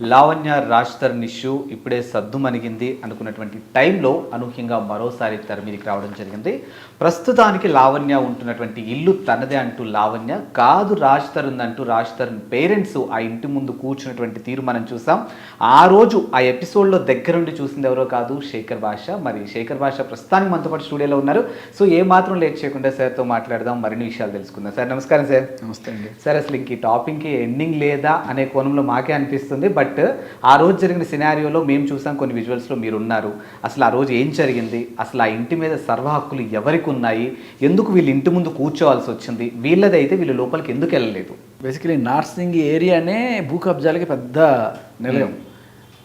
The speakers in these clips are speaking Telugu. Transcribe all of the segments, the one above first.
లావణ్య రాజ్ తరుణ్ ఇష్యూ ఇప్పుడే సద్దు మణిగింది అనుకున్నటువంటి టైంలో అనూహ్యంగా మరోసారి తెర మీదకి రావడం జరిగింది. ప్రస్తుతానికి లావణ్య ఉంటున్నటువంటి ఇల్లు తనదే అంటూ లావణ్య కాదు రాజ్ తరుణ్ అంటూ రాజ్ తరుణ్ పేరెంట్స్ ఆ ఇంటి ముందు కూర్చున్నటువంటి తీరు మనం చూసాం. ఆ రోజు ఆ ఎపిసోడ్లో దగ్గరుండి చూసింది ఎవరో కాదు శేఖర్ భాష. మరి శేఖర్ భాష ప్రస్తుతానికి మనతో పాటు స్టూడియోలో ఉన్నారు. సో ఏ మాత్రం లేట్ చేయకుండా సార్తో మాట్లాడదాం. మరిన్ని విషయాలు తెలుసుకుందాం. సార్ నమస్కారం సార్. నమస్తే అండి. సార్ అసలు ఇంక ఈ టాపిక్కి ఎండింగ్ లేదా అనే కోణంలో మాకే అనిపిస్తుంది బట్ ఆ రోజు జరిగిన సినారియోలో మేము చూసాం కొన్ని విజువల్స్లో మీరు ఉన్నారు అసలు ఆ రోజు ఏం జరిగింది? అసలు ఆ ఇంటి మీద సర్వ హక్కులు ఎవరికి ఉన్నాయి? ఎందుకు వీళ్ళు ఇంటి ముందు కూర్చోవాల్సి వచ్చింది? వీళ్ళదైతే వీళ్ళు లోపలికి ఎందుకు వెళ్ళలేదు? బేసికలీ నార్సింగ్ ఏరియానే భూ కబ్జాలకి పెద్ద నిలయం.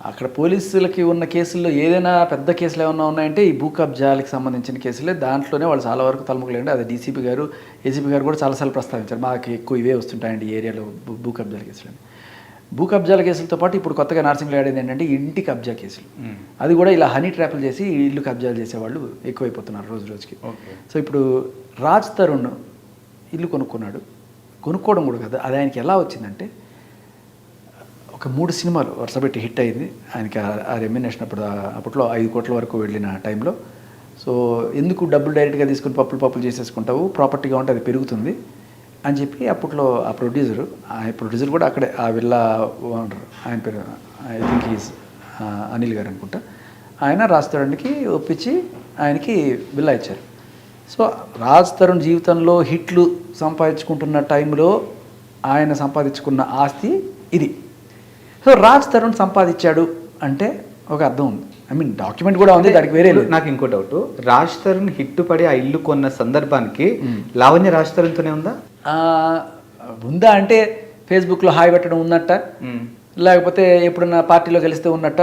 అక్కడ పోలీసులకి ఉన్న కేసుల్లో ఏదైనా పెద్ద కేసులు ఏమైనా ఉన్నాయంటే ఈ భూ కబ్జాలకి సంబంధించిన కేసులే. దాంట్లోనే వాళ్ళు చాలా వరకు తలముకలేండి అది డీసీపీ గారు ఏసీపీ గారు కూడా చాలాసార్లు ప్రస్తావించారు. మాకు ఎక్కువ ఇవే వస్తుంటాయండి ఈ ఏరియాలో భూ- కబ్జాల కేసులు. భూ కబ్జాల కేసులతో పాటు ఇప్పుడు కొత్తగా నార్సింగ్లో ఆడేది ఏంటంటే ఇంటి కబ్జా కేసులు. అది కూడా ఇలా హనీ ట్రాప్లు చేసి ఇల్లు కబ్జాలు చేసేవాళ్ళు ఎక్కువైపోతున్నారు రోజు రోజుకి. సో ఇప్పుడు రాజ్ తరుణ్ ఇల్లు కొనుక్కున్నాడు. కొనుక్కోవడం కూడా కదా. అది ఆయనకి ఎలా వచ్చిందంటే ఒక మూడు సినిమాలు వరుసపెట్టి హిట్ అయింది. ఆయనకి ఆ- రెమ్యునేషన్ అప్పుడు అప్పట్లో ఐదు కోట్ల వరకు వెళ్ళిన టైంలో. సో ఎందుకు డబ్బులు డైరెక్ట్గా తీసుకుని పప్పులు పప్పులు చేసేసుకుంటావు? ప్రాపర్టీగా ఉంటే అది పెరుగుతుంది. అని చెప్పి అప్పట్లో ఆ ప్రొడ్యూసర్ ఆ ప్రొడ్యూసర్ కూడా అక్కడే ఆ విల్లా ఓనర్ ఆయన పేరు ఐ థింక్ ఈజ్ అనిల్ గారు అనుకుంటా. ఆయన రాజ్ తరుణ్కి ఒప్పించి ఆయనకి విల్లా ఇచ్చారు. సో రాజ్ తరుణ్ జీవితంలో హిట్లు సంపాదించుకుంటున్న టైంలో ఆయన సంపాదించుకున్న ఆస్తి ఇది. సో రాజ్ తరుణ్ సంపాదించాడు అంటే ఒక అర్థం ఉంది. ఐ మీన్ డాక్యుమెంట్ కూడా ఉంది దానికి వేరే. నాకు ఇంకో డౌట్. రాజ్ తరుణ్ హిట్ పడి ఆ ఇల్లు కొన్న సందర్భానికి లావణ్య రాజ్ తరుణ్తోనే ఉందా? ఉందా అంటే ఫేస్బుక్లో హాయ్ పెట్టడం ఉన్నట్ట. లేకపోతే ఎప్పుడన్నా పార్టీలో కలిస్తే ఉన్నట్ట?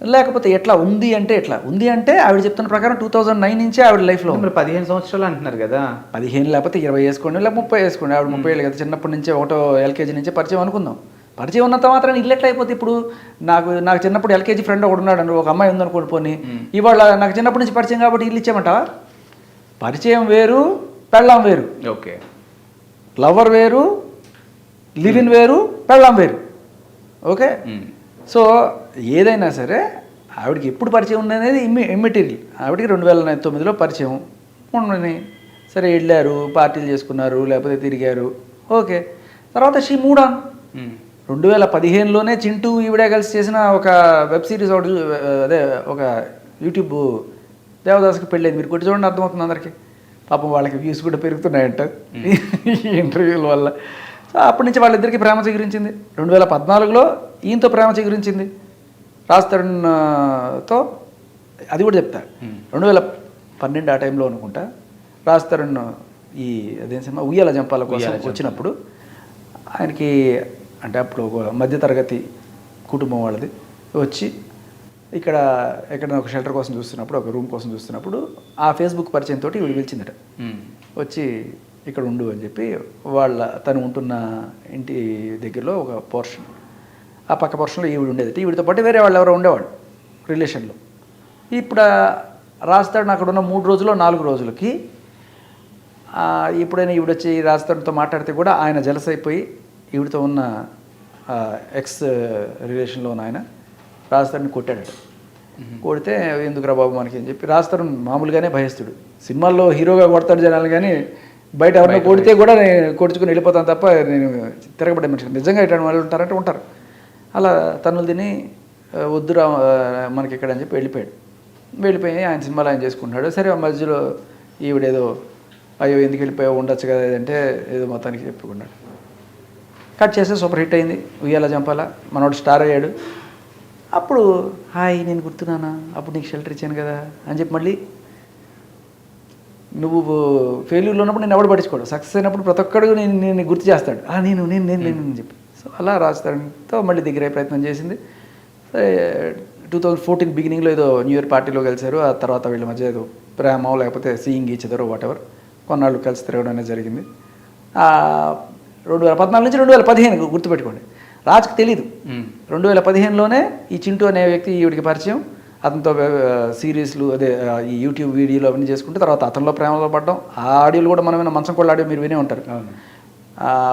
లేకపోతే ఎట్లా ఉంది అంటే ఎట్లా? ఉంది అంటే ఆవిడ చెప్తున్న ప్రకారం టూ థౌజండ్ నైన్ నుంచే ఆవిడ లైఫ్లో మరి పదిహేను సంవత్సరాలు అంటున్నారు కదా? పదిహేను లేకపోతే ఇరవై వేసుకోండి లేకపోతే ముప్పై వేసుకోండి. ఆవిడ ముప్పై ఏళ్ళు కదా చిన్నప్పటి నుంచే ఒకటో ఎల్కేజీ నుంచే పరిచయం అనుకుందాం. పరిచయం ఉన్నంత మాత్రం ఇల్లు ఎట్లా అయిపోతే ఇప్పుడు? నాకు నాకు చిన్నప్పుడు ఎల్కేజీ ఫ్రెండ్ ఒకడు ఉన్నాడు అండి ఒక అమ్మాయి ఉందనుకోండి పోనీ. ఇవాళ నాకు చిన్నప్పటి నుంచి పరిచయం కాబట్టి ఇల్లు ఇచ్చామంటావా పరిచయం వేరు పెళ్ళాం వేరు. ఓకే. లవర్ వేరు లివ్ ఇన్ వేరు పెళ్ళాం వేరు. ఓకే? మ్మ్. సో ఏదైనా సరే ఆవిడకి ఎప్పుడు పరిచయం ఉన్నది ఇమ్మి ఇమ్మెటీరియల్ ఆవిడకి రెండు వేల తొమ్మిదిలో పరిచయం ఉండని. సరే వెళ్ళారు పార్టీలు చేసుకున్నారు లేకపోతే తిరిగారు. ఓకే. తర్వాత షీ మూడ్ ఆన్. మ్మ్. రెండు వేల పదిహేనులోనే చింటూ ఈవిడే కలిసి చేసిన ఒక వెబ్ సిరీస్ ఒకటి అదే ఒక యూట్యూబ్ దేవదాస్కి పెళ్ళేది. మీరు కొట్టి చూడండి అర్థమవుతుంది అందరికీ. పాపం వాళ్ళకి వ్యూస్ కూడా పెరుగుతున్నాయంట ఈ ఇంటర్వ్యూల వల్ల. సో అప్పటి నుంచి వాళ్ళిద్దరికి ప్రేమ చిగురించింది. రెండు వేల పద్నాలుగులో ఈయనతో ప్రేమ చిగురించింది. రాజ్ తరుణ్తో అది కూడా చెప్తా. రెండు వేల పన్నెండు ఆ టైంలో అనుకుంటా రాజ్ తరుణ్ ఈ అదేం సినిమా? ఉయ్యాల జంపాల కోసం వచ్చినప్పుడు ఆయనకి అంటే అప్పుడు మధ్యతరగతి కుటుంబం వాళ్ళది వచ్చి ఇక్కడ ఎక్కడ ఒక షెల్టర్ కోసం చూస్తున్నప్పుడు ఒక రూమ్ కోసం చూస్తున్నప్పుడు ఆ ఫేస్బుక్ పరిచయం తోటి వీడు పిలిచిందట. వచ్చి ఇక్కడ ఉండు అని చెప్పి వాళ్ళ తను ఉంటున్న ఇంటి దగ్గరలో ఒక పోర్షన్ ఆ పక్క పోర్షన్లో ఈవిడ ఉండేది ఈవిడితో పాటు వేరే వాళ్ళు ఎవరో ఉండేవాళ్ళు రిలేషన్లో. ఇప్పుడు రాస్తాడు అక్కడ ఉన్న మూడు రోజులు నాలుగు రోజులకి ఎప్పుడైనా ఈవిడ వచ్చి రాజస్థాన్తో మాట్లాడితే కూడా ఆయన జలస్ అయిపోయి ఈవిడతో ఉన్న ఎక్స్ రిలేషన్లో ఉన్న ఆయన రాజస్థాన్ని కొట్టాడట. కొడితే ఎందుకురా బాబు మనకి అని చెప్పి రాజస్థాన్ మామూలుగానే భయస్తుడు సినిమాల్లో హీరోగా కొడతాడు జనాలు కానీ బయట ఎవరినో కొడితే కూడా నేను కొడుచుకుని వెళ్ళిపోతాను తప్ప నేను తిరగబడే మనిషి నిజంగా ఇట్లాంటి వాళ్ళు ఉంటారంటే ఉంటారు. అలా తనులు తిని ఆ, వద్దురా మనకి ఇక్కడ అని చెప్పి వెళ్ళిపోయాడు. వెళ్ళిపోయి ఆయన సినిమాలు ఆయన చేసుకుంటున్నాడు. సరే ఆ మధ్యలో ఈవిడేదో అయ్యో ఎందుకు వెళ్ళిపోయావు? ఉండొచ్చు కదా అంటే ఏదో మొత్తానికి చెప్పుకున్నాడు. కట్ చేస్తే సూపర్ హిట్ అయింది. ఉయ్యాల జంపాల మనోడు స్టార్ అయ్యాడు. అప్పుడు హాయ్ నేను గుర్తున్నానా? అప్పుడు నీకు షెల్టర్ ఇచ్చాను కదా? అని చెప్పి మళ్ళీ నువ్వు ఫెయిల్యూర్లో ఉన్నప్పుడు నేను ఎవడు పట్టించుకోడు. సక్సెస్ అయినప్పుడు ప్రతి ఒక్కడు నేను నేను గుర్తు చేస్తాడు. ఆ నేను నేను నేను నేను అని చెప్పి. సో అలా రాజస్థాన్తో మళ్ళీ దగ్గర ప్రయత్నం చేసింది. టూ థౌజండ్ ఫోర్టీన్ బిగినింగ్లో ఏదో న్యూ ఇయర్ పార్టీలో కలిశారు ఆ తర్వాత వీళ్ళ మధ్య ఏదో ప్రేమ లేకపోతే సీయింగ్ ఈచ్ ఎదరో వాట్ ఎవర్ కొన్నాళ్ళు కలిసి తిరగడం అనేది జరిగింది. రెండు వేల పద్నాలుగు నుంచి రెండు వేల పదిహేను గుర్తుపెట్టుకోండి. రాజుకి తెలీదు. రెండు వేల పదిహేనులోనే ఈ చింటూ అనే వ్యక్తి ఈవిడికి పరిచయం. అతనితో సిరీస్లు అదే ఈ యూట్యూబ్ వీడియోలు అవన్నీ చేసుకుంటే తర్వాత అతనిలో ప్రేమలో పడ్డం. ఆ ఆడియోలు కూడా మనం మంచం కొళ్ళ ఆడియో మీరు వినే ఉంటారు.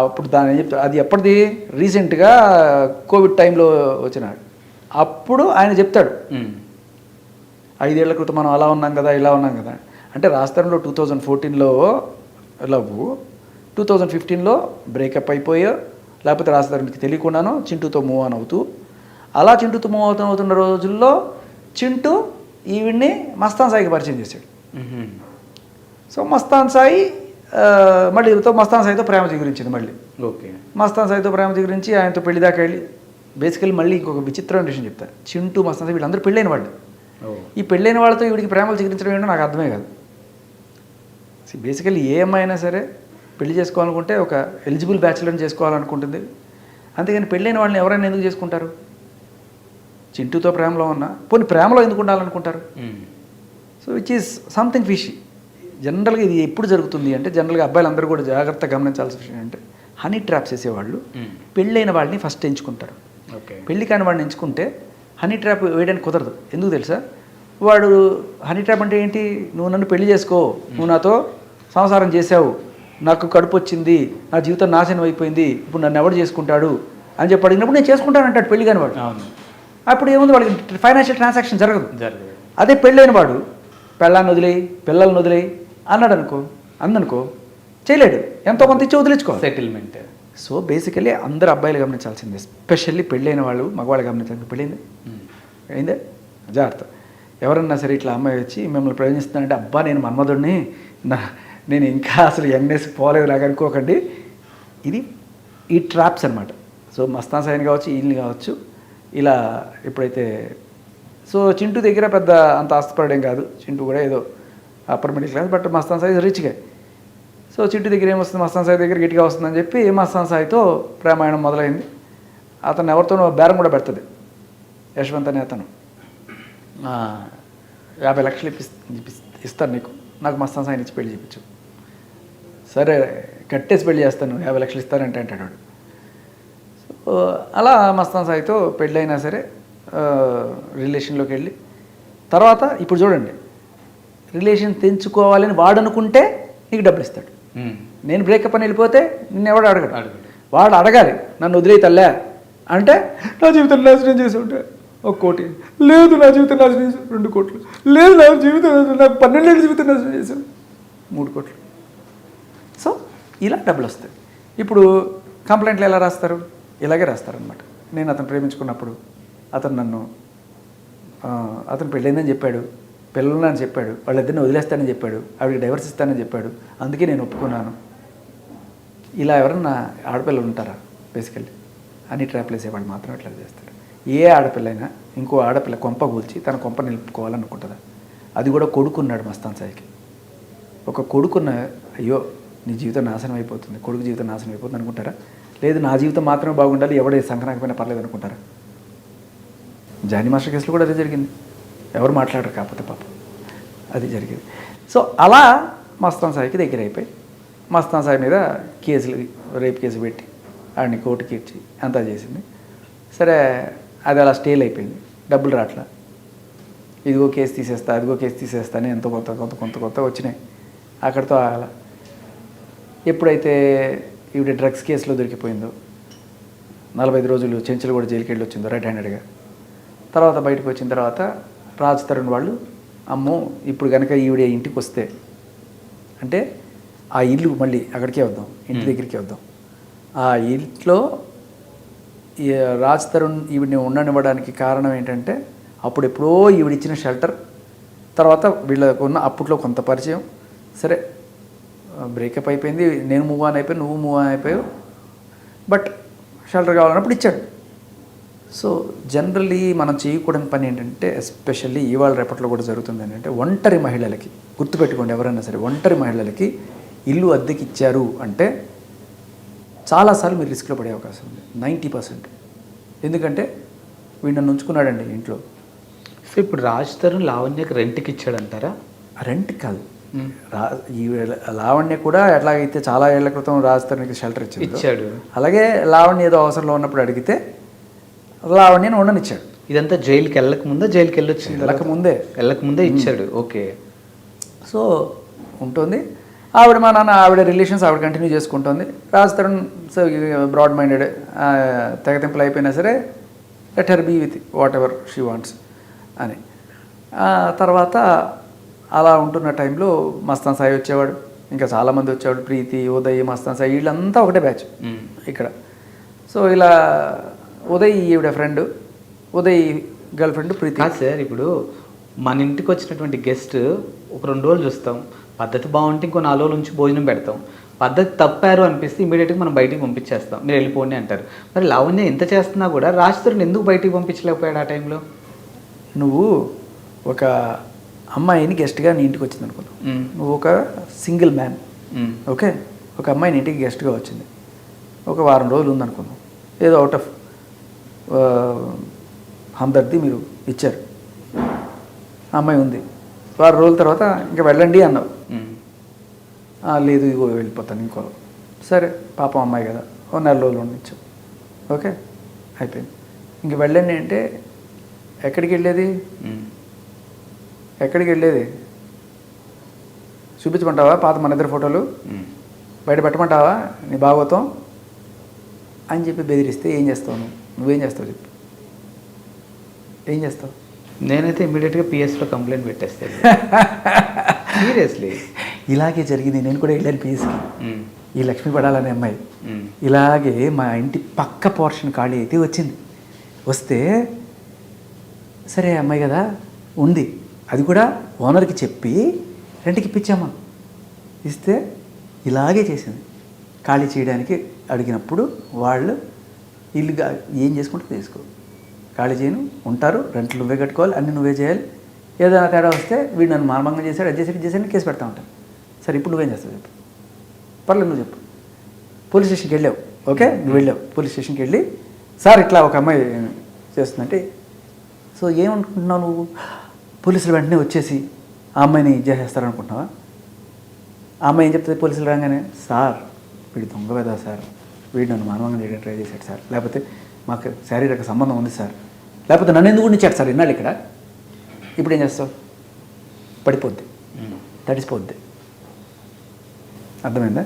అప్పుడు దాని అది ఎప్పటిది? రీసెంట్గా కోవిడ్ టైంలో వచ్చినాడు అప్పుడు ఆయన చెప్తాడు. ఐదేళ్ళ క్రితం మనం అలా ఉన్నాం కదా ఇలా ఉన్నాం కదా. అంటే రాస్తారంలో టూ థౌజండ్ ఫోర్టీన్లో లవ్ టూ థౌజండ్ ఫిఫ్టీన్లో బ్రేకప్ అయిపోయో లేకపోతే రాస్తారానికి తెలియకుండానో చింటూతో మూవ్ ఆన్ అవుతూ అలా చింటూతో మూవ్ అవుతూ అవుతున్న రోజుల్లో చింటూ ఈవిడ్ని మస్తాన్ సాయికి పరిచయం చేశాడు. సో మస్తాన్ సాయి మళ్ళీ తో మస్తాన్ సాయితో ప్రేమ చిగురించింది మళ్ళీ. ఓకే. మస్తాన్ సాయితో ప్రేమ చిగురించి ఆయనతో పెళ్ళి దాకా వెళ్ళి బేసికల్లీ మళ్ళీ ఇంకొక విచిత్రమైన విషయం చెప్తా. చింటూ మస్తాన్ సాయి వీళ్ళందరూ పెళ్ళైన వాళ్ళు. ఈ పెళ్ళైన వాళ్ళతో వీడికి ప్రేమలు చిగురించడం ఏంటో నాకు అర్థమే కాదు. బేసికల్లీ ఏ అమ్మాయి అయినా సరే పెళ్ళి చేసుకోవాలనుకుంటే ఒక ఎలిజిబుల్ బ్యాచులర్ని చేసుకోవాలనుకుంటుంది. అంతేగాని పెళ్ళైన వాళ్ళని ఎవరైనా ఎందుకు చేసుకుంటారు? చింటూతో ప్రేమలో ఉన్నా పోనీ ప్రేమలో ఎందుకు ఉండాలనుకుంటారు. So which is something fish జనరల్గా ఇది ఎప్పుడు జరుగుతుంది అంటే జనరల్గా అబ్బాయిలు అందరూ కూడా జాగ్రత్తగా గమనించాల్సిన విషయం అంటే హనీ ట్రాప్స్ వేసేవాళ్ళు ఉమ్. పెళ్ళైన వాళ్ళని ఫస్ట్ ఎంచుకుంటారు. ఓకే పెళ్ళి కాని వాడిని ఎంచుకుంటే హనీ ట్రాప్ వేయడానికి కుదరదు. ఎందుకు తెలుసా? వాడు హనీ ట్రాప్ అంటే ఏంటి? నువ్వు నన్ను పెళ్ళి చేసుకో. నువ్వు నాతో సంసారం చేసావు. నాకు కడుపు వచ్చింది నా జీవితం నాశనం అయిపోయింది ఇప్పుడు నన్ను ఎవడు చేసుకుంటాడు అని చెప్పి అడిగినప్పుడు నేను చేసుకుంటానంటాడు పెళ్ళి కాని వాడు. అవును. అప్పుడు ఏముంది వాడికి ఫైనాన్షియల్ ట్రాన్సాక్షన్ జరగదు. జరగదు. అదే పెళ్ళైన వాడు పెళ్ళాన్ని వదిలేయి పిల్లల్ని వదిలేయి అన్నాడు అనుకో అందనుకో చేయలేడు. ఎంతో కొంత ఇచ్చి వదిలించుకోవాలి. సెటిల్మెంట్ సో బేసికలీ అందరు అబ్బాయిలు గమనించాల్సింది. ఎస్పెషల్లీ పెళ్ళైన వాళ్ళు మగవాళ్ళు గమనించాలి పెళ్ళైంది? అయిందే? జాగ్రత్త. ఎవరన్నా సరే ఇట్లా అమ్మాయి వచ్చి మిమ్మల్ని ప్రయోజనిస్తున్నానంటే అబ్బా నేను మన్మధుడిని నా నేను ఇంకా అసలు యంగ్నెస్ పోలేదు లాగా అనుకోకండి. ఇది ఈ ట్రాప్స్ అనమాట సో మస్తాన్ సాయిని కావచ్చు వీళ్ళని కావచ్చు ఇలా ఎప్పుడైతే సో చింటూ దగ్గర పెద్ద అంత ఆస్తిపడడం కాదు. చింటూ కూడా ఏదో upper middle class but Mastan Sai రిచ్గా సో చింటూ దగ్గర ఏమొస్తుంది? మస్తాన్ సాయి దగ్గర గట్టిగా వస్తుందని చెప్పి మస్తాన్ సాయితో ప్రేమాయణం మొదలైంది. అతను ఎవరితోనో బేరం కూడా పెడుతుంది. యశ్వంత్ అనే అతను. యాభై లక్షలు ఇప్పి ఇస్తాను నీకు. నాకు మస్తాన్ సాయి ఇచ్చి పెళ్ళి చేయించు సరే కట్టేసి పెళ్ళి చేస్తాను యాభై లక్షలు ఇస్తానంటే అంటాడు వాడు. సో అలా మస్తాన్ సాయితో పెళ్ళైనా సరే రిలేషన్లోకి వెళ్ళి తర్వాత ఇప్పుడు చూడండి రిలేషన్ తెంచుకోవాలని వాడు అనుకుంటే నీకు డబ్బులు ఇస్తాడు. నేను బ్రేకప్ అని వెళ్ళిపోతే నిన్ను ఎవడు అడగడు. వాడు అడగాలి నన్ను వదిలేయి తల్లే అంటే నా జీవితం నాశనం చేసి ఉంటే ఒక కోటి. లేదు నా జీవితం నాశనం చేశాను. రెండు కోట్లు. లేదు నా జీవితం నా పన్నెండేళ్ళ జీవితం నాశనం చేశాను. మూడు కోట్లు. సో ఇలా డబ్బులు వస్తాయి. ఇప్పుడు కంప్లైంట్లు ఎలా రాస్తారు? ఇలాగే రాస్తారనమాట నేను అతను ప్రేమించుకున్నప్పుడు అతను నన్ను అతను పెళ్ళైందని చెప్పాడు. పిల్లలని చెప్పాడు. వాళ్ళిద్దరిని వదిలేస్తానని చెప్పాడు. ఆవిడకి డైవర్స్ ఇస్తానని చెప్పాడు. అందుకే నేను ఒప్పుకున్నాను. ఇలా ఎవరన్నా ఆడపిల్లలు ఉంటారా? బేసికల్లీ. అని ట్రాప్లు వేసేవాళ్ళు మాత్రం ఇట్లా చేస్తారు. ఏ ఆడపిల్లైనా ఇంకో ఆడపిల్ల కొంప కూల్చి తన కొంప నిలుపుకోవాలనుకుంటుందా? అది కూడా కొడుకున్నాడు మస్తాన్ సాయికి. ఒక కొడుకున్న అయ్యో నీ జీవితం నాశనం అయిపోతుంది కొడుకు జీవితం నాశనం అయిపోతుంది అనుకుంటారా? లేదు నా జీవితం మాత్రమే బాగుండాలి ఎవడే సంక్రాంతిపైన పర్లేదు అనుకుంటారా? జానీ మాస్టర్ కేసులో కూడా అదే జరిగింది. ఎవరు మాట్లాడరు కాకపోతే పాపం. అది జరిగింది. సో అలా మస్తాన్ సాయికి దగ్గర అయిపోయి మస్తాన్ సాయి మీద కేసులు రేపు కేసు పెట్టి ఆడిని కోర్టుకి ఇచ్చి అంతా చేసింది. సరే అది అలా స్టేల్ అయిపోయింది. డబ్బులు రాట్లా ఇదిగో కేసు తీసేస్తా అదిగో కేసు తీసేస్తా అని ఎంతో కొంత కొంత కొంత కొంత వచ్చినాయి. అక్కడితో ఆగల. ఎప్పుడైతే ఈవిడ డ్రగ్స్ కేసులో దొరికిపోయిందో నలభై ఐదు రోజులు చెంచులు కూడా జైలుకి వెళ్ళి వచ్చిందో రైట్ హ్యాండెడ్గా తర్వాత బయటకు వచ్చిన తర్వాత రాజ్ తరుణ్ వాళ్ళు అమ్మో ఇప్పుడు కనుక ఈవిడ ఇంటికి వస్తే అంటే ఆ ఇల్లు మళ్ళీ అక్కడికే వద్దాం ఇంటి దగ్గరికి వద్దాం. ఆ ఇంట్లో రాజ్ తరుణ్ ఈవిడిని ఉండనివ్వడానికి కారణం ఏంటంటే అప్పుడు ఎప్పుడో ఈవిడిచ్చిన షెల్టర్ తర్వాత వీళ్ళకు ఉన్న అప్పట్లో కొంత పరిచయం. సరే బ్రేకప్ అయిపోయింది నేను మూవ్ ఆన్ అయిపోయి నువ్వు మూవ్ ఆన్ అయిపోయావు. బట్ షెల్టర్ కావాలన్నప్పుడు ఇచ్చాడు. సో జనరల్లీ మనం చేయకూడని పని ఏంటంటే ఎస్పెషల్లీ ఇవాళ రేపట్లో కూడా జరుగుతుంది ఏంటంటే ఒంటరి మహిళలకి గుర్తుపెట్టుకోండి ఎవరైనా సరే ఒంటరి మహిళలకి ఇల్లు అద్దెకి ఇచ్చారు అంటే చాలాసార్లు మీరు రిస్క్లో పడే అవకాశం ఉంది. Ninety percent. ఎందుకంటే వీడు నన్ను ఉంచుకున్నాడండి ఇంట్లో. సో ఇప్పుడు రాజ్ తరుణ్ లావణ్యకి రెంట్కి ఇచ్చాడంటారా? రెంట్ కాదు. రా ఈ లావణ్య కూడా ఎట్లాగైతే చాలా ఏళ్ళ క్రితం రాజధానికి షెల్టర్ ఇచ్చింది ఇచ్చాడు. అలాగే లావణ్య ఏదో అవసరంలో ఉన్నప్పుడు అడిగితే లావణ్యని ఉండనిచ్చాడు. ఇదంతా జైలుకి వెళ్ళక ముందే జైలుకి వెళ్ళొచ్చింది వెళ్ళక ముందే. వెళ్ళక ముందే ఇచ్చాడు. ఓకే. సో ఉంటుంది. ఆవిడ మా నాన్న ఆవిడ రిలేషన్స్ ఆవిడ కంటిన్యూ చేసుకుంటుంది. Raj Tarun so broad minded తెగతింపులు అయిపోయినా సరే let her be with whatever she wants అని తర్వాత అలా ఉంటున్న టైంలో మస్తాన్ సాయి వచ్చేవాడు. ఇంకా చాలామంది వచ్చేవాడు. ప్రీతి ఉదయ్ మస్తాన్ సాయి వీళ్ళంతా ఒకటే బ్యాచ్ మ్మ్. ఇక్కడ. సో ఇలా ఉదయ్ ఈవిడ friend Uday girlfriend Preethi sir ఇప్పుడు మన ఇంటికి వచ్చినటువంటి గెస్ట్ ఒక రెండు రోజులు చూస్తాం. పద్ధతి బాగుంటే ఇంకో నాలుగు రోజుల నుంచి భోజనం పెడతాం. పద్ధతి తప్పారు అనిపిస్తే ఇమీడియట్గా మనం బయటికి పంపించేస్తాం. మీరు వెళ్ళిపోండి అంటారు. మరి లావణ్య ఎంత చేస్తున్నా కూడా రాజతరుని ఎందుకు బయటికి పంపించలేకపోయాడు ఆ టైంలో? నువ్వు ఒక అమ్మాయిని గెస్ట్గా నీ ఇంటికి వచ్చింది అనుకున్నావు. నువ్వు ఒక సింగిల్ మ్యాన్. ఓకే? ఒక అమ్మాయి నీ ఇంటికి గెస్ట్గా వచ్చింది. ఒక వారం రోజులు ఉందనుకున్నాం ఏదో అవుట్ ఆఫ్ హందర్ది మీరు ఇచ్చారు. అమ్మాయి ఉంది. వారం రోజుల తర్వాత ఇంకా వెళ్ళండి అన్నావు. "ఆ, లేదు ఇగో వెళ్ళిపోతాను ఇంకో సరే పాపం అమ్మాయి కదా ఓ నెల రోజులు ఉండొచ్చు. ఓకే అయిపోయింది. ఇంక వెళ్ళండి అంటే ఎక్కడికి వెళ్ళేది? ఎక్కడికి వెళ్ళేది? చూపించమంటావా? పాత మన ఇద్దరు ఫోటోలు? బయట పెట్టమంటావా? నీ భాగవతం? అని చెప్పి బెదిరిస్తే ఏం చేస్తావు నువ్వు? నువ్వేం చేస్తావు చెప్పు. ఏం చేస్తావు? నేనైతే ఇమీడియట్గా పిఎస్లో కంప్లైంట్ పెట్టేస్తాను సీరియస్లీ ఇలాగే జరిగింది. నేను కూడా వెళ్ళాను పీఎస్కి ఈ లక్ష్మీ పడాలనే అమ్మాయి. ఇలాగే మా ఇంటి పక్క పోర్షన్ ఖాళీ అయితే వచ్చింది. వస్తే సరే అమ్మాయి కదా ఉంది. అది కూడా ఓనర్కి చెప్పి రెంట్కి ఇప్పించామా ఇస్తే ఇలాగే చేసింది. ఖాళీ చేయడానికి అడిగినప్పుడు వాళ్ళు ఇల్లుగా ఏం చేసుకుంటే తీసుకో ఖాళీ చేయను ఉంటారు రెంట్లు నువ్వే కట్టుకోవాలి అన్నీ నువ్వే చేయాలి. ఏదైనా తేడా వస్తే వీడు నన్ను మార్మంగం చేశాడు అది చేశాడు చేశాడు కేసు పెడతా ఉంటాను సరే ఇప్పుడు నువ్వేం చేస్తావు చెప్పు. పర్లేదు నువ్వు చెప్పు. పోలీస్ స్టేషన్కి వెళ్ళావు ఓకే? నువ్వు వెళ్ళావు పోలీస్ స్టేషన్కి వెళ్ళి సార్ ఇట్లా ఒక అమ్మాయి చేస్తుందంటే సో ఏమనుకుంటున్నావు నువ్వు? పోలీసులు వెంటనే వచ్చేసి ఆ అమ్మాయిని ఇది చేసేస్తారనుకుంటున్నావా? ఆ అమ్మాయి ఏం చెప్తుంది పోలీసులు రాగానే? సార్ వీడు దొంగ కదా సార్. వీడు నన్ను మానవంగా చేయడానికి ట్రై చేశాడు సార్. లేకపోతే మాకు శారీరక సంబంధం ఉంది సార్. లేకపోతే నన్ను ఎందుకు ఉండిచ్చాడు సార్ ఇన్నాళ్ళు ఇక్కడ? ఇప్పుడు ఏం చేస్తావు? పడిపోద్ది. తడిసిపోద్ది. అర్థమైందా?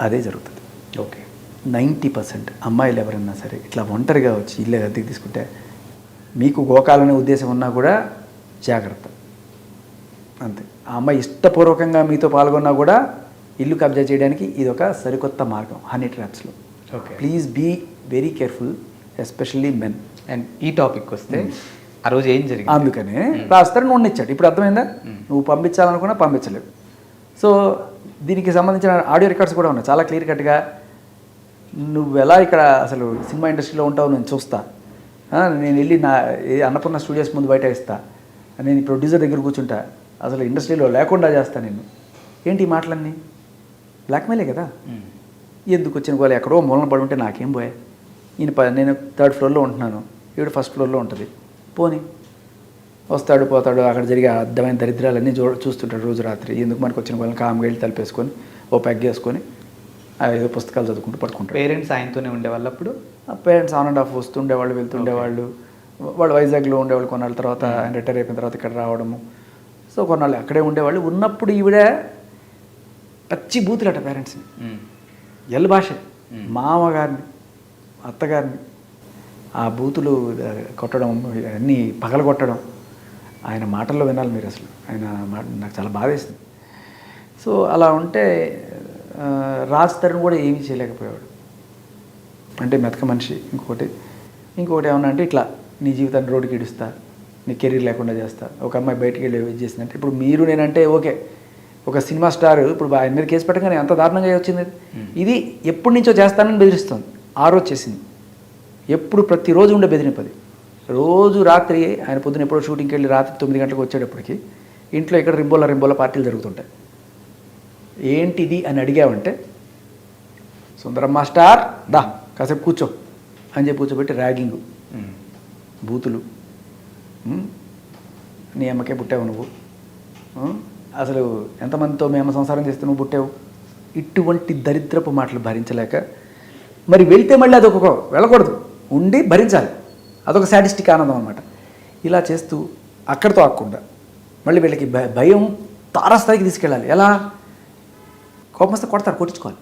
అదే జరుగుతుంది. ఓకే. నైంటీ పర్సెంట్ అమ్మాయిలు ఎవరన్నా సరే ఇట్లా ఒంటరిగా వచ్చి ఇల్లు అద్దెకి తీసుకుంటే మీకు గోకాలనే ఉద్దేశం ఉన్నా కూడా జాగ్రత్త. అంతే. ఆ అమ్మాయి ఇష్టపూర్వకంగా మీతో పాల్గొన్నా కూడా ఇల్లు కబ్జా చేయడానికి ఇది ఒక సరికొత్త మార్గం. Honey ట్రాప్స్లో. Okay. Please be very careful especially men. And ఈ టాపిక్ వస్తే ఆ రోజు ఏం జరిగింది? అందుకనే రాస్తారు నువ్వు ఇచ్చాడు ఇప్పుడు అర్థమైందా? నువ్వు పంపించాలనుకున్నా పంపించలేవు. సో దీనికి సంబంధించిన ఆడియో రికార్డ్స్ కూడా ఉన్నాయి. చాలా క్లియర్ కట్గా నువ్వు ఎలా ఇక్కడ అసలు సినిమా ఇండస్ట్రీలో ఉంటావు నేను చూస్తా. నేను వెళ్ళి నా ఏ అన్నపూర్ణ స్టూడియోస్ ముందు బయట ఇస్తా నేను ప్రొడ్యూసర్ దగ్గర కూర్చుంటా. అసలు ఇండస్ట్రీలో లేకుండా చేస్తా నేను. ఏంటి ఈ మాటలన్నీ? బ్లాక్మెయిలే కదా. ఎందుకు వచ్చిన గోల ఎక్కడో మూలన పడి ఉంటే నాకేం పోయా ఈయన నేను థర్డ్ ఫ్లోర్లో ఉంటున్నాను. ఈవిడ ఫస్ట్ ఫ్లోర్లో ఉంటుంది. పోనీ. వస్తాడు పోతాడు అక్కడ జరిగే అర్థమైన దరిద్రాలన్నీ చూ చూస్తుంటాడు రోజు రాత్రి. ఎందుకు మనకు వచ్చిన వాళ్ళని కామ్గా వెళ్ళి తలిపేసుకొని ఓ పెగ్ వేసుకొని ఆ ఏదో పుస్తకాలు చదువుకుంటూ పడుకుంటాడు. పేరెంట్స్ ఆయనతోనే ఉండేవాళ్ళు అప్పుడు పేరెంట్స్ ఆన్ అండ్ ఆఫ్ వస్తుండేవాళ్ళు వెళ్తుండేవాళ్ళు. వాళ్ళు వైజాగ్లో ఉండేవాళ్ళు కొన్నాళ్ళ తర్వాత ఆయన రిటైర్ అయిపోయిన తర్వాత ఇక్కడ రావడము. సో కొన్నాళ్ళు అక్కడే ఉండేవాళ్ళు. ఉన్నప్పుడు ఈవిడ పచ్చి బూతులట పేరెంట్స్ని. ఎల్ భాష. మ్మ్. మామగారిని అత్తగారిని. ఆ బూతులు కొట్టడం అన్నీ పగల కొట్టడం ఆయన మాటల్లో వినాలి మీరు అసలు. ఆయన మాట నాకు చాలా బాధ వేసింది సో అలా ఉంటే రాజ్ తరుణ్ కూడా ఏమీ చేయలేకపోయాడు అంటే మెతక మనిషి ఇంకొకటి. ఇంకొకటి ఏమన్నా అంటే ఇట్లా నీ జీవితాన్ని రోడ్డుకి ఇడుస్తా నీ కెరీర్ లేకుండా చేస్తా ఒక అమ్మాయి బయటికి వెళ్ళి ఇది చేసిందంటే ఇప్పుడు మీరు నేనంటే ఓకే. ఒక సినిమా స్టార్ ఇప్పుడు ఆయన మీద కేసు పెట్టగానే ఎంత దారుణంగా వచ్చింది? ఇది ఎప్పటి నుంచో చేస్తానని బెదిరిస్తుంది. ఆ రోజు చేసింది ఎప్పుడు ప్రతిరోజు ఉండే బెదిరింపది రోజు రాత్రి ఆయన పొద్దున ఎప్పుడో షూటింగ్కి వెళ్ళి రాత్రి తొమ్మిది గంటలకు వచ్చేటప్పటికి ఇంట్లో ఇక్కడ రింబోల రింబోల పార్టీలు జరుగుతుంటాయి. ఏంటిది అని అడిగావంటే సుందరం మాస్టార్ దా కాసేపు కూర్చో అని చెప్పి కూర్చోబెట్టి ర్యాగింగు. బూతులు. నీ అమ్మకే పుట్టావు నువ్వు. అసలు ఎంతమందితో మేము సంసారం చేస్తే నువ్వు పుట్టావు? ఇటువంటి దరిద్రపు మాటలు భరించలేక మరి వెళ్తే మళ్ళీ అదొక వెళ్ళకూడదు. ఉండి భరించాలి. అదొక సాటిస్టిక్ ఆనందం అనమాట ఇలా చేస్తూ అక్కడితో ఆకుండా మళ్ళీ వీళ్ళకి భయం తారస్థాయికి తీసుకెళ్ళాలి. ఎలా? కోపం వస్తే కొడతారు కొట్టించుకోవాలి.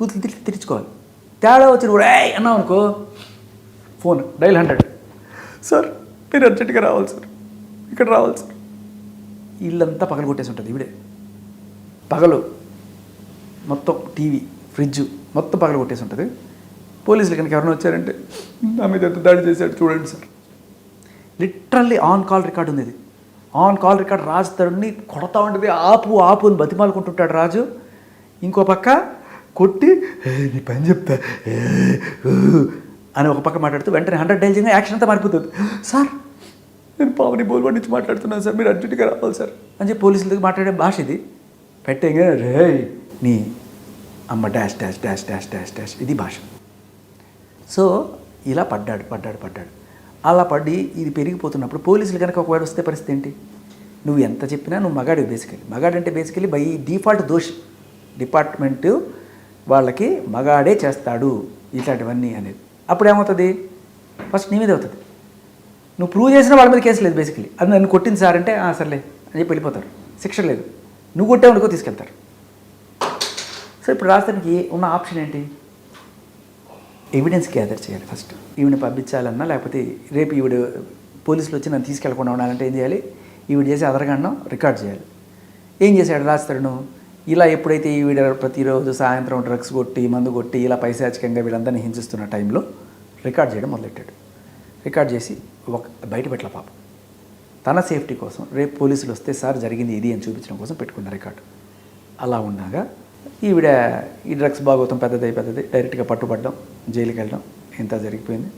బూతులు తిరిగి తెరుచుకోవాలి తేడా వచ్చిన కూడా ఏయ్! అనుకో ఫోన్ డైల్ హండ్రెడ్. సార్ మీరు అర్జెంటుగా రావాలి సార్. ఇక్కడ రావాలి సార్. ఇల్లంతా పగలు కొట్టేసి ఉంటుంది ఇవిడే. పగలు మొత్తం టీవీ ఫ్రిడ్జ్ మొత్తం పగలు కొట్టేసి ఉంటుంది. పోలీసులు కనుక ఎవరైనా వచ్చారంటే నా మీద ఎంత దాడి చేశాడు చూడండి sir. Literally on call record ఉంది ఇది. ఆన్ కాల్ రికార్డ్ రాజు తరుణ్ణి కొడతా ఉంటుంది ఆపు ఆపు అని బతిమాలుకుంటుంటాడు రాజు. ఇంకో పక్క కొట్టి నీ పని చెప్తా అని ఒక పక్క మాట్లాడుతూ వెంటనే హండ్రెడ్ డైల్ చేయగా యాక్షన్ అంతా మారిపోతుంది. సార్ నేను పావని బోల్వాడి నుంచి మాట్లాడుతున్నాను సార్ మీరు అర్జెంటుగా రావాలి సార్ అని చెప్పి పోలీసులతో మాట్లాడే భాష ఇది. పెట్టేగా రే నీ అమ్మ dash dash dash dash dash dash ఇది భాష. సో ఇలా పడ్డాడు పడ్డాడు పడ్డాడు. అలా పడి ఇది పెరిగిపోతున్నప్పుడు పోలీసులు కనుక ఒకవేళ వస్తే పరిస్థితి ఏంటి? నువ్వు ఎంత చెప్పినా నువ్వు మగాడు బేసికలీ మగాడంటే బేసికలీ బై డిఫాల్ట్ దోషి. డిపార్ట్మెంట్ వాళ్ళకి మగాడే చేస్తాడు ఇట్లాంటివన్నీ అనేది. అప్పుడు ఏమవుతుంది? ఫస్ట్ నీ మీద అవుతుంది. నువ్వు ప్రూవ్ చేసిన వాళ్ళ మీద కేసు లేదు బేసికలీ అది నన్ను కొట్టింది సార్ అంటే సర్లే అని చెప్పి వెళ్ళిపోతారు. శిక్ష లేదు. నువ్వు కొట్టావు తీసుకెళ్తారు. సో ఇప్పుడు రాష్ట్రానికి ఉన్న ఆప్షన్ ఏంటి? ఎవిడెన్స్ గ్యాదర్ చేయాలి ఫస్ట్ ఈవిని పంపించాలన్నా లేకపోతే రేపు ఈవిడ పోలీసులు వచ్చి నన్ను తీసుకెళ్ళకుండా ఉండాలంటే ఏం చేయాలి? ఈవిడ చేసి అదరగండం రికార్డ్ చేయాలి. ఏం చేశాడు రాస్తాడును ఇలా ఎప్పుడైతే ఈవిడ ప్రతిరోజు సాయంత్రం డ్రగ్స్ కొట్టి మందు కొట్టి ఇలా పైశాచికంగా వీళ్ళందరినీ హింసిస్తున్న టైంలో రికార్డ్ చేయడం మొదలెట్టాడు. రికార్డ్ చేసి ఒక బయట పెట్టల పాపం. తన సేఫ్టీ కోసం రేపు పోలీసులు వస్తే సార్ జరిగింది ఇది అని చూపించడం కోసం పెట్టుకున్న రికార్డు అలా ఉండగా ఈవిడ ఈ డ్రగ్స్ భాగవతం పెద్దదై పెద్దది డైరెక్ట్గా పట్టుబడడం జైలుకి వెళ్ళడం ఇంత జరిగిపోయింది.